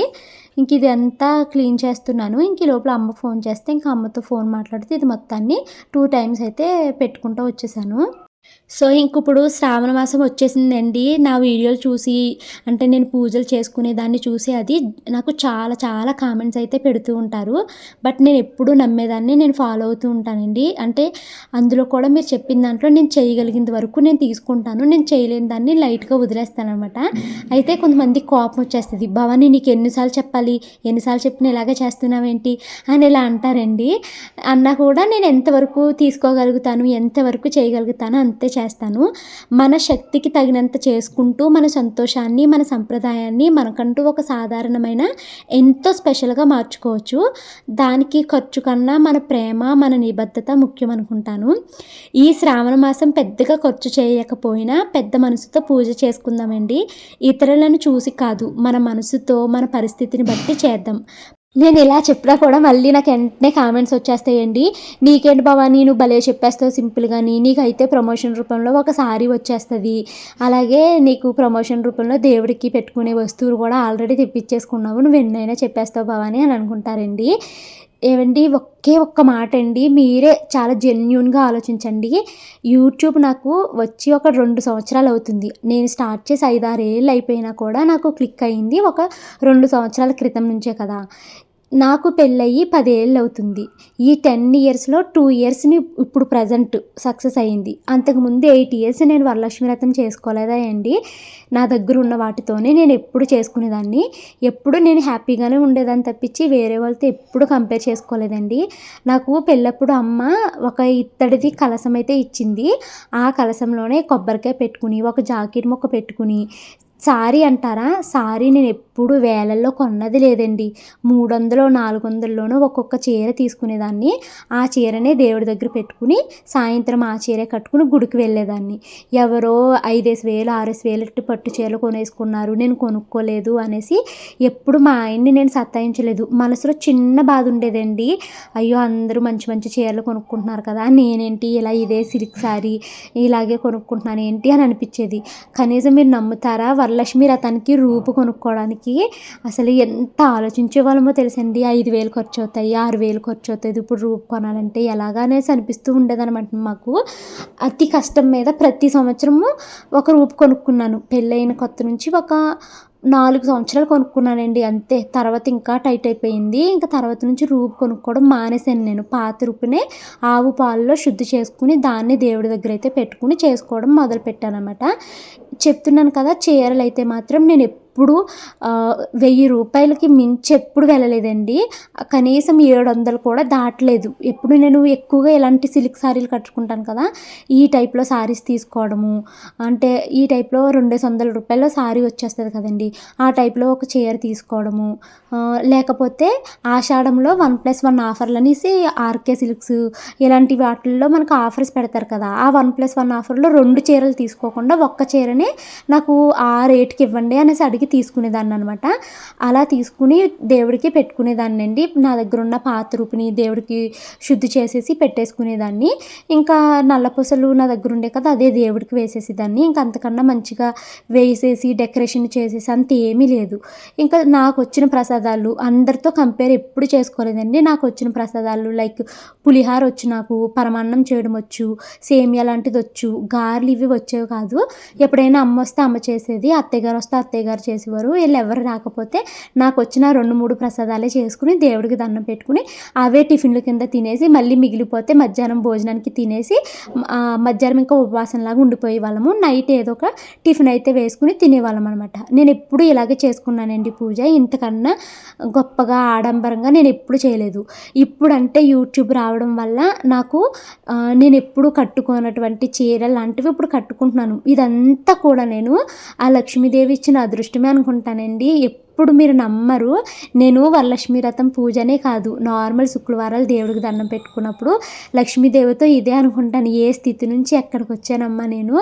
[SPEAKER 1] ఇంక ఇది అంతా క్లీన్ చేస్తున్నాను. ఇంక ఈ లోపల అమ్మ ఫోన్ చేస్తే ఇంకా అమ్మతో ఫోన్ మాట్లాడితే ఇది మొత్తాన్ని టూ టైమ్స్ అయితే పెట్టుకుంటూ వచ్చేసాను. సో ఇంక ఇప్పుడు శ్రావణ మాసం వచ్చేసిందండి. నా వీడియోలు చూసి అంటే నేను పూజలు చేసుకునే దాన్ని చూసి అది నాకు చాలా చాలా కామెంట్స్ అయితే పెడుతూ ఉంటారు. బట్ నేను ఎప్పుడూ నమ్మేదాన్ని నేను ఫాలో అవుతూ ఉంటానండి. అంటే అందులో కూడా మీరు చెప్పిన దాంట్లో నేను చేయగలిగినంత వరకు నేను తీసుకుంటాను. నేను చేయలేని దాన్ని లైట్గా వదిలేస్తానమాట అయితే కొంతమంది కోపం వచ్చేస్తుంది. భవాని నీకు ఎన్నిసార్లు చెప్పాలి? ఎన్నిసార్లు చెప్పిన ఇలాగే చేస్తున్నావేంటి? అని ఇలా అంటారండి. అన్నా కూడా నేను ఎంతవరకు తీసుకోగలుగుతాను? ఎంతవరకు చేయగలుగుతాను? అంత అంతే చేస్తాను. మన శక్తికి తగినంత చేసుకుంటూ మన సంతోషాన్ని మన సంప్రదాయాన్ని మనకంటూ ఒక సాధారణమైన ఎంతో స్పెషల్గా మార్చుకోవచ్చు. దానికి ఖర్చు కన్నా మన ప్రేమ మన నిబద్ధత ముఖ్యం అనుకుంటాను. ఈ శ్రావణ మాసం పెద్దగా ఖర్చు చేయకపోయినా పెద్ద మనసుతో పూజ చేసుకుందామండి. ఇతరులను చూసి కాదు మన మనసుతో మన పరిస్థితిని బట్టి చేద్దాం. నేను ఇలా చెప్పినా కూడా మళ్ళీ నాకు వెంటనే కామెంట్స్ వచ్చేస్తాయండి. నీకేంటి భవానీ నువ్వు భలే చెప్పేస్తావు సింపుల్గాని నీకైతే ప్రమోషన్ రూపంలో ఒక సారీ వచ్చేస్తుంది. అలాగే నీకు ప్రమోషన్ రూపంలో దేవుడికి పెట్టుకునే వస్తువులు కూడా ఆల్రెడీ తెప్పించేసుకున్నావు. నువ్వు ఎన్నైనా చెప్పేస్తావు భవానీ అని అనుకుంటారండి. ఏవండి? ఒకే ఒక్క మాట అండి మీరే చాలా జెన్యున్గా ఆలోచించండి. యూట్యూబ్ నాకు వచ్చి ఒక రెండు సంవత్సరాలు అవుతుంది. నేను స్టార్ట్ చేసి ఐదారు ఏళ్ళు అయిపోయినా కూడా నాకు క్లిక్ అయింది ఒక రెండు సంవత్సరాల క్రితం నుంచే కదా. నాకు పెళ్ళయి పదేళ్ళు అవుతుంది ఈ టెన్ ఇయర్స్లో టూ ఇయర్స్ని ఇప్పుడు ప్రజెంట్ సక్సెస్ అయ్యింది. అంతకుముందు ఎయిట్ ఇయర్స్ నేను వరలక్ష్మి వ్రతం చేసుకోలేదా అండి? నా దగ్గర ఉన్న వాటితోనే నేను ఎప్పుడు చేసుకునేదాన్ని. ఎప్పుడు నేను హ్యాపీగానే ఉండేదాన్ని తప్పించి వేరే వాళ్ళతో ఎప్పుడు కంపేర్ చేసుకోలేదండి. నాకు పెళ్ళప్పుడు అమ్మ ఒక ఇత్తడిది కలసం అయితే ఇచ్చింది. ఆ కలసంలోనే కొబ్బరికాయ పెట్టుకుని ఒక జాకెట్ మొక్క పెట్టుకుని సారీ అంటారా? సారీ నేను ఎప్పుడు వేలల్లో కొన్నది లేదండి. మూడు వందలు నాలుగు వందల్లోనూ ఒక్కొక్క చీర తీసుకునేదాన్ని. ఆ చీరనే దేవుడి దగ్గర పెట్టుకుని సాయంత్రం ఆ చీర కట్టుకుని గుడికి వెళ్ళేదాన్ని. ఎవరో ఐదేసి వేలు ఆరేసి వేలు పట్టు చీరలు కొనేసుకున్నారు. నేను కొనుక్కోలేదు అనేసి ఎప్పుడు మా ఆయన్ని నేను సత్తాయించలేదు మనసులో చిన్న బాధ ఉండేదండి. అయ్యో అందరూ మంచి మంచి చీరలు కొనుక్కుంటున్నారు కదా నేనేంటి ఇలా ఇదే సిల్క్ సారీ ఇలాగే కొనుక్కుంటున్నాను ఏంటి అని అనిపించేది. కనీసం మీరు నమ్ముతారా? వరలక్ష్మి రథానికి రూపు కొనుక్కోవడానికి అసలు ఎంత ఆలోచించే వాళ్ళమో తెలుసండి. ఐదు వేలు ఖర్చు అవుతాయి ఆరు వేలు ఖర్చు అవుతుంది ఇప్పుడు రూపు కొనాలంటే ఎలాగానే అనిపిస్తూ ఉండేదనమాట మాకు. అతి కష్టం మీద ప్రతి సంవత్సరము ఒక రూపు కొనుక్కున్నాను. పెళ్ళైన కొత్త నుంచి ఒక నాలుగు సంవత్సరాలు కొనుక్కున్నానండి అంతే. తర్వాత ఇంకా టైట్ అయిపోయింది. ఇంకా తర్వాత నుంచి రూపు కొనుక్కోవడం మానేశాను నేను. పాత రూపునే ఆవు పాలలో శుద్ధి చేసుకుని దాన్ని దేవుడి దగ్గర అయితే పెట్టుకుని చేసుకోవడం మొదలు పెట్టానమాట చెప్తున్నాను కదా చీరలు అయితే మాత్రం నేను ఎప్పుడు వెయ్యి రూపాయలకి మించి ఎప్పుడు వెళ్ళలేదండి. కనీసం ఏడు వందలు కూడా దాటలేదు. ఎప్పుడు నేను ఎక్కువగా ఇలాంటి సిల్క్ సారీలు కట్టుకుంటాను కదా ఈ టైప్లో శారీస్ తీసుకోవడము అంటే ఈ టైప్లో రెండేసి వందల రూపాయల్లో సారీ వచ్చేస్తుంది కదండి ఆ టైప్లో ఒక చీర తీసుకోవడము లేకపోతే ఆషాఢంలో వన్ ప్లస్ వన్ ఆఫర్లు అనేసి ఆర్కే సిల్క్స్ ఇలాంటి వాటిల్లో మనకు ఆఫర్స్ పెడతారు కదా ఆ వన్ ప్లస్ వన్ ఆఫర్లో రెండు చీరలు తీసుకోకుండా ఒక్క చీరనే నాకు ఆ రేట్కి ఇవ్వండి అనేసి అడిగి తీసుకునేదాన్ని అనమాట అలా తీసుకుని దేవుడికి పెట్టుకునేదాన్ని అండి నా దగ్గర ఉన్న పాత రూపిని దేవుడికి శుద్ధి చేసేసి పెట్టేసుకునేదాన్ని. ఇంకా నల్లపూసలు నా దగ్గర ఉండే కదా అదే దేవుడికి వేసేసేదాన్ని. ఇంకా అంతకన్నా మంచిగా వేసేసి డెకరేషన్ చేసేసి అంత ఏమీ లేదు. ఇంకా నాకు వచ్చిన ప్రసాదాలు అందరితో కంపేర్ ఎప్పుడు చేసుకోలేదండి. నాకు వచ్చిన ప్రసాదాలు లైక్ పులిహార వచ్చు నాకు పరమాన్నం చేయడం వచ్చు సేమియా లాంటిది వచ్చు గారెలు ఇవి వచ్చేవి కాదు. ఎప్పుడైనా అమ్మ వస్తే అమ్మ చేసేది అత్తయ్య గారు వస్తే అత్తయ్య గారు చేసేవారు. వీళ్ళు ఎవరు రాకపోతే నాకు వచ్చిన రెండు మూడు ప్రసాదాలే చేసుకుని దేవుడికి దండం పెట్టుకుని అవే టిఫిన్ల కింద తినేసి మళ్ళీ మిగిలిపోతే మధ్యాహ్నం భోజనానికి తినేసి మధ్యాహ్నం ఇంకా ఉపవాసంలాగా ఉండిపోయే వాళ్ళము. నైట్ ఏదో ఒక టిఫిన్ అయితే వేసుకుని తినేవాళ్ళం అనమాట నేను ఎప్పుడు ఇలాగే చేసుకున్నానండి పూజ. ఇంతకన్నా గొప్పగా ఆడంబరంగా నేను ఎప్పుడు చేయలేదు. ఇప్పుడంటే యూట్యూబ్ రావడం వల్ల నాకు నేను ఎప్పుడు కట్టుకున్నటువంటి చీర లాంటివి ఇప్పుడు కట్టుకుంటున్నాను. ఇదంతా కూడా నేను ఆ లక్ష్మీదేవి ఇచ్చిన అదృష్టం అదృష్టమే అనుకుంటానండి. ఎప్పుడు మీరు నమ్మరు. నేను వరలక్ష్మీ రథం పూజనే కాదు. నార్మల్ శుక్రవారాలు దేవుడికి దండం పెట్టుకున్నప్పుడు లక్ష్మీదేవితో ఇదే అనుకుంటాను. ఏ స్థితి నుంచి ఎక్కడికి వచ్చానమ్మా నేను?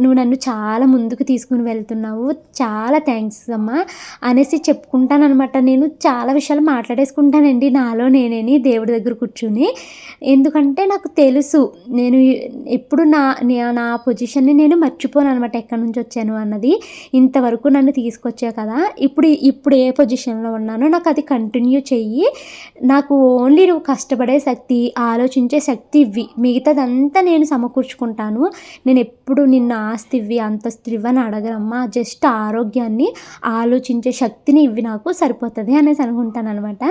[SPEAKER 1] నువ్వు నన్ను చాలా ముందుకు తీసుకుని వెళ్తున్నావు. చాలా థ్యాంక్స్ అమ్మా అనేసి చెప్పుకుంటానమాట నేను చాలా విషయాలు మాట్లాడేసుకుంటానండి. నాలో నేనేని దేవుడి దగ్గర కూర్చుని. ఎందుకంటే నాకు తెలుసు నేను ఎప్పుడు నా నా పొజిషన్ని నేను మర్చిపోను అనమాట ఎక్కడి నుంచి వచ్చాను అన్నది. ఇంతవరకు నన్ను తీసుకొచ్చా కదా. ఇప్పుడు ఇప్పుడు ఏ పొజిషన్లో ఉన్నానో నాకు అది కంటిన్యూ చెయ్యి. నాకు ఓన్లీ నువ్వు కష్టపడే శక్తి ఆలోచించే శక్తి ఇవ్వి. మిగతాదంతా నేను సమకూర్చుకుంటాను. నేను ఎప్పుడు నిన్న ఆస్తి ఇవ్వి అంతస్తు ఇవ్వి అని జస్ట్ ఆరోగ్యాన్ని ఆలోచించే శక్తిని ఇవ్వి నాకు సరిపోతుంది అనేసి అనుకుంటాను అనమాట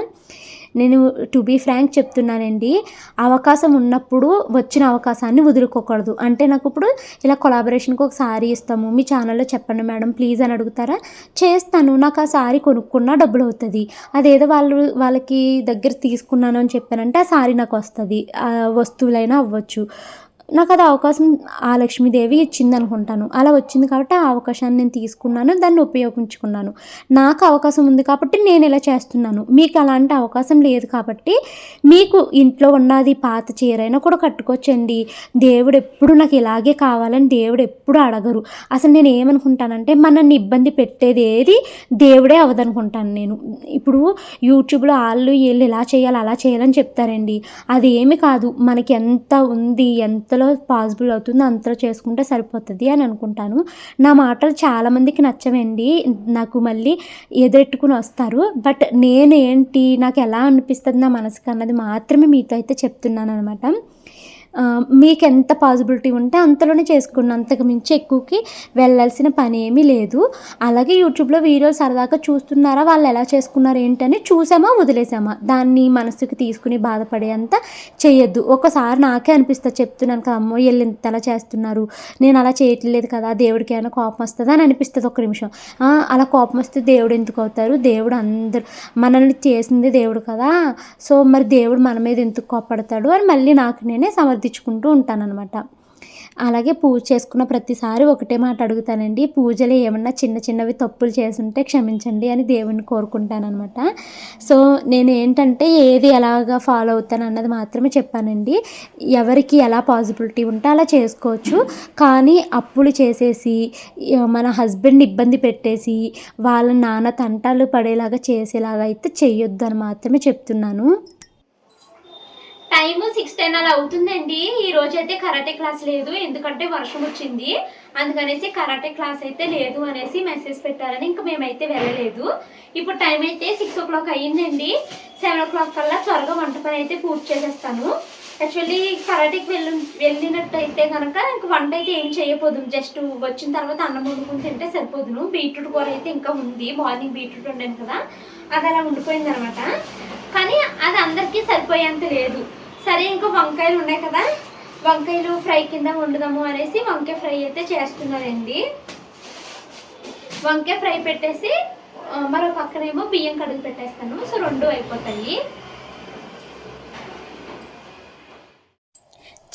[SPEAKER 1] నేను టు బీ ఫ్రాంక్ చెప్తున్నానండి అవకాశం ఉన్నప్పుడు వచ్చిన అవకాశాన్ని వదులుకోకూడదు. అంటే నాకు ఇప్పుడు ఇలా కొలాబరేషన్కి ఒక సారీ ఇస్తాము మీ ఛానల్లో చెప్పండి మేడం ప్లీజ్ అని అడుగుతారా? చేస్తాను. నాకు ఆ సారీ కొనుక్కున్నా డబ్బులు అవుతుంది. అదేదో వాళ్ళు వాళ్ళకి దగ్గర తీసుకున్నాను అని చెప్పానంటే ఆ సారీ నాకు వస్తుంది. ఆ వస్తువులైనా అవ్వచ్చు. నాకు అది అవకాశం ఆ లక్ష్మీదేవి ఇచ్చింది అనుకుంటాను అలా వచ్చింది కాబట్టి ఆ అవకాశాన్ని నేను తీసుకున్నాను దాన్ని ఉపయోగించుకున్నాను. నాకు అవకాశం ఉంది కాబట్టి నేను ఇలా చేస్తున్నాను. మీకు అలాంటి అవకాశం లేదు కాబట్టి మీకు ఇంట్లో ఉన్నది పాత చీరైనా కూడా కట్టుకోవచ్చండి. దేవుడు ఎప్పుడు నాకు ఇలాగే కావాలని దేవుడు ఎప్పుడు అడగరు. అసలు నేను ఏమనుకుంటానంటే మనల్ని ఇబ్బంది పెట్టేది ఏది దేవుడే అవదనుకుంటాను నేను. ఇప్పుడు యూట్యూబ్లో వాళ్ళు వీళ్ళు ఇలా చేయాలి అలా చేయాలని చెప్తారండి. అది ఏమి కాదు. మనకి ఎంత ఉంది ఎంత ఎంతలో పాసిబుల్ అవుతుందో అంతలో చేసుకుంటే సరిపోతుంది అని అనుకుంటాను. నా మాటలు చాలామందికి నచ్చవండి నాకు మళ్ళీ ఎదురెట్టుకుని వస్తారు. బట్ నేను ఏంటి నాకు ఎలా అనిపిస్తుంది నా మనసుకు అన్నది మాత్రమే మీతో అయితే చెప్తున్నాను అనమాట మీకు ఎంత పాసిబిలిటీ ఉంటే అంతలోనే చేసుకోండి అంతకు మించి ఎక్కువకి వెళ్ళాల్సిన పని ఏమీ లేదు. అలాగే యూట్యూబ్లో వీడియోలు సరదాగా చూస్తున్నారా వాళ్ళు ఎలా చేసుకున్నారు ఏంటని చూసామా వదిలేసామా? దాన్ని మనసుకి తీసుకుని బాధపడేంత చేయొద్దు. ఒకసారి నాకే అనిపిస్తుంది చెప్తున్నాను కదా అమ్మో వీళ్ళు ఇంతలా చేస్తున్నారు. నేను అలా చేయట్లేదు కదా దేవుడికి ఏమైనా కోపం వస్తుందా? అని అనిపిస్తుంది ఒక నిమిషం. అలా కోపం వస్తే దేవుడు ఎందుకు అవుతారు? దేవుడు అందరు మనల్ని చేసింది దేవుడు కదా. సో మరి దేవుడు మన మీద ఎందుకు కోపడతాడు? అని మళ్ళీ నాకు నేనే గుర్తించుకుంటూ ఉంటానన్నమాట. అలాగే పూజ చేసుకున్న ప్రతిసారి ఒకటే మాట అడుగుతానండి. పూజలు ఏమన్నా చిన్న చిన్నవి తప్పులు చేస్తుంటే క్షమించండి అని దేవుణ్ణి కోరుకుంటానమాట సో నేను ఏంటంటే ఏది ఎలాగా ఫాలో అవుతాను అన్నది మాత్రమే చెప్పానండి. ఎవరికి ఎలా పాసిబిలిటీ ఉంటే అలా చేసుకోవచ్చు. కానీ అప్పులు చేసేసి మన హస్బెండ్ ఇబ్బంది పెట్టేసి వాళ్ళ నాన్న తంటాలు పడేలాగా చేసేలాగా అయితే చేయొద్దని అని మాత్రమే చెప్తున్నాను. టైమ్ సిక్స్ టెన్ అలా అవుతుందండి. ఈ రోజు అయితే కరాటే క్లాస్ లేదు. ఎందుకంటే వర్షం వచ్చింది. అందుకనేసి కరాటే క్లాస్ అయితే లేదు అనేసి మెసేజ్ పెట్టారని ఇంకా మేమైతే వెళ్ళలేదు. ఇప్పుడు టైం అయితే సిక్స్ ఓ క్లాక్ అయ్యిందండి. సెవెన్ ఓ క్లాక్ కల్లా త్వరగా వంట పని అయితే పూర్తి చేసేస్తాను. యాక్చువల్లీ కరాటేకి వెళ్ళి వెళ్ళినట్టయితే కనుక ఇంక వంట అయితే ఏం చేయకపోదు జస్ట్ వచ్చిన తర్వాత అన్నం వండుకుని తింటే సరిపోదును. బీట్రూట్ కూర అయితే ఇంకా ఉంది. మార్నింగ్ బీట్రూట్ ఉండేది కదా. అది అలా ఉండిపోయింది అనమాట కానీ అది అందరికీ సరిపోయేంత లేదు. సరే ఇంకా వంకాయలు ఉన్నాయి కదా. వంకాయలు ఫ్రై కింద వండుదాము అనేసి వంకాయ ఫ్రై అయితే చేస్తున్నారండి. వంకాయ ఫ్రై పెట్టేసి మరో పక్కనేమో బియ్యం కడుగు పెట్టేస్తాను. సో రెండు అయిపోతాయి.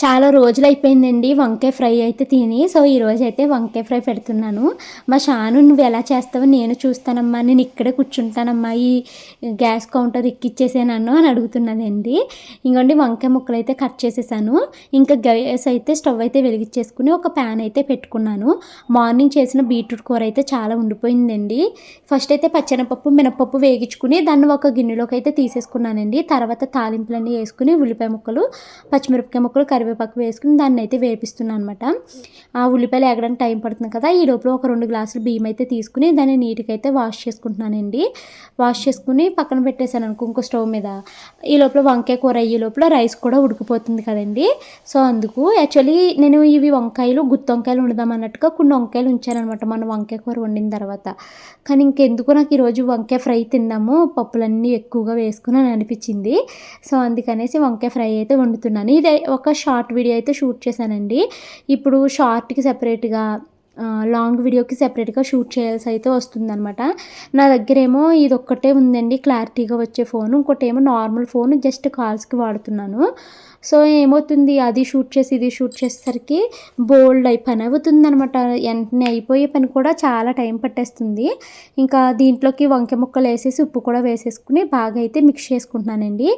[SPEAKER 1] చాలా రోజులు అయిపోయిందండి వంకాయ ఫ్రై అయితే తిని. సో ఈరోజు అయితే వంకాయ ఫ్రై పెడుతున్నాను. మా షాను నువ్వు ఎలా చేస్తావో నేను చూస్తానమ్మా. నేను ఇక్కడే కూర్చుంటానమ్మా. ఈ గ్యాస్ కౌంటర్ ఎక్కిచ్చేసాను అని అడుగుతున్నదండి. ఇంకోండి వంకాయ ముక్కలు అయితే కట్ చేసేసాను. ఇంకా గ్యాస్ అయితే స్టవ్ అయితే వెలిగించేసుకుని ఒక ప్యాన్ అయితే పెట్టుకున్నాను. మార్నింగ్ చేసిన బీట్రూట్ కూర అయితే చాలా ఉండిపోయిందండి. ఫస్ట్ అయితే పచ్చెనపప్పు మినపప్పు వేగించుకుని దాన్ని ఒక గిన్నెలోకి అయితే తీసేసుకున్నానండి. తర్వాత తాలింపులన్నీ వేసుకుని ఉల్లిపాయ ముక్కలు పచ్చిమిరపకాయ ముక్కలు కరివే కరివేపాకు వేసుకుని దాన్ని అయితే వేపిస్తున్నాను అనమాట ఆ ఉల్లిపాయలు ఎగడానికి టైం పడుతుంది కదా ఈ లోపల ఒక రెండు గ్లాసులు బియ్యం అయితే తీసుకుని దాన్ని నీట్గా అయితే వాష్ చేసుకుంటున్నానండి. వాష్ చేసుకుని పక్కన పెట్టేశాను అనుకో ఇంకో స్టవ్ మీద. ఈ లోపల వంకాయ కూర అయ్యే లోపల రైస్ కూడా ఉడికిపోతుంది కదండి. సో అందుకు యాక్చువల్లీ నేను ఇవి వంకాయలు గుత్తి వంకాయలు వండుదాం అన్నట్టుగా కొన్ని వంకాయలు ఉంచానమాట మన వంకాయ కూర వండిన తర్వాత. కానీ ఇంకెందుకు నాకు ఈరోజు వంకాయ ఫ్రై తిన్నాము పప్పులన్నీ ఎక్కువగా వేసుకుని అని అనిపించింది సో అందుకనేసి వంకాయ ఫ్రై అయితే వండుతున్నాను. ఇది ఒక షార్ట్ వీడియో అయితే షూట్ చేశానండి. ఇప్పుడు షార్ట్కి సెపరేట్గా లాంగ్ వీడియోకి సెపరేట్గా షూట్ చేయాల్సి అయితే వస్తుందన్నమాట. నా దగ్గర ఏమో ఇది ఒక్కటే ఉందండి క్లారిటీగా వచ్చే ఫోన్. ఇంకోటి ఏమో నార్మల్ ఫోన్ జస్ట్ కాల్స్కి వాడుతున్నాను. సో ఏమవుతుంది? అది షూట్ చేసి ఇది షూట్ చేసేసరికి బోల్డ్ అయి పని అవుతుంది అనమాట వెంటనే అయిపోయే పని కూడా చాలా టైం పట్టేస్తుంది. ఇంకా దీంట్లోకి వంకాయ ముక్కలు వేసేసి ఉప్పు కూడా వేసేసుకుని బాగా అయితే మిక్స్ చేసుకుంటున్నానండి.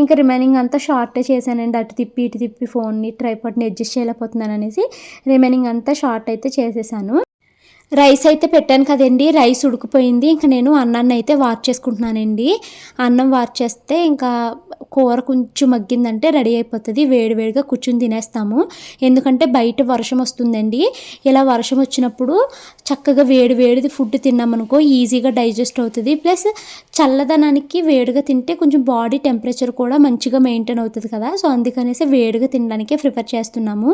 [SPEAKER 1] ఇంకా రిమైనింగ్ అంతా షార్టే చేశానండి. అటు తిప్పి ఇటు తిప్పి ఫోన్ని ట్రైపాట్ని అడ్జస్ట్ చేయలేకపోతున్నాను అనేసి రిమైనింగ్ అంతా షార్ట్ అయితే చేసేసాను. చేశాను రైస్ అయితే పెట్టాను కదండి. రైస్ ఉడికిపోయింది. ఇంకా నేను అన్నాన్ని అయితే వార్ చేసుకుంటున్నానండి. అన్నం వార్ చేస్తే ఇంకా కూర కొంచెం మగ్గిందంటే రెడీ అయిపోతుంది. వేడివేడిగా కూర్చుని తినేస్తాము. ఎందుకంటే బయట వర్షం వస్తుందండి. ఇలా వర్షం వచ్చినప్పుడు చక్కగా వేడి వేడిది ఫుడ్ తిన్నామనుకో ఈజీగా డైజెస్ట్ అవుతుంది. ప్లస్ చల్లదనానికి వేడిగా తింటే కొంచెం బాడీ టెంపరేచర్ కూడా మంచిగా మెయింటైన్ అవుతుంది కదా. సో అందుకనేసి వేడిగా తినడానికే ప్రిఫర్ చేస్తున్నాము.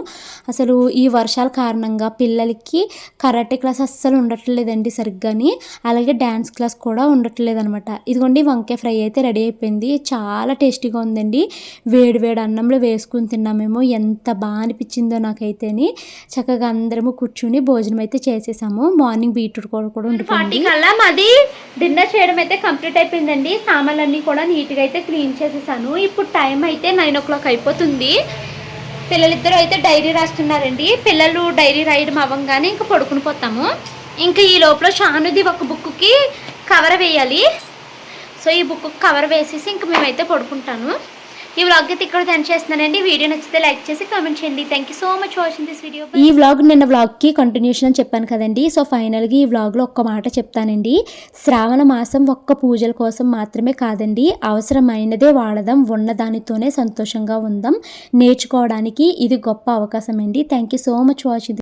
[SPEAKER 1] అసలు ఈ వర్షాల కారణంగా పిల్లలకి కరాటే క్లాస్ అస్సలు ఉండట్లేదండి సరిగ్గాని. అలాగే డ్యాన్స్ క్లాస్ కూడా ఉండట్లేదు అనమాట ఇదిగోండి వంకాయ ఫ్రై అయితే రెడీ అయిపోయింది. చాలా టేస్టీగా ఉందండి. వేడి వేడి అన్నంలో వేసుకుని తిన్నామేమో. ఎంత బాగా అనిపించిందో నాకైతేని. చక్కగా అందరము కూర్చుని భోజనం అయితే చేసేసాము. మార్నింగ్ బీట్రూట్ కూడా కూడా ఉండిపోయింది కల్లా మాది డిన్నర్ చేయడం అయితే కంప్లీట్ అయిపోయిందండి. సామాన్లన్నీ కూడా నీట్గా అయితే క్లీన్ చేసేసాను. ఇప్పుడు టైం అయితే నైన్ ఓ క్లాక్ అయిపోతుంది. పిల్లలిద్దరూ అయితే డైరీ రాస్తున్నారండి. పిల్లలు డైరీ రాయడం అవ్వగానే ఇంకా పడుకుని పోతాము. ఇంకా ఈ లోపల షానుది ఒక బుక్కి కవర్ వేయాలి. సో ఈ బుక్ కవర్ వేసేసి ఇంక మేమైతే పడుకుంటాను. ఈ వ్లాగ్ అయితే ఇక్కడ సెండ్ చేస్తున్నానండి. వీడియో నచ్చితే లైక్ చేసి కామెంట్ చేయండి. Thank you so much watching this video ఈ వ్లాగ్ నిన్న వ్లాగ్కి కంటిన్యూషన్ అని చెప్పాను కదండి. సో ఫైనల్గా ఈ వ్లాగ్లో ఒక్క మాట చెప్తానండి. శ్రావణ మాసం ఒక్క పూజల కోసం మాత్రమే కాదండి. అవసరమైనదే వాడదాం ఉన్నదానితోనే సంతోషంగా ఉందాం. నేర్చుకోవడానికి ఇది గొప్ప అవకాశం అండి thank you so much watching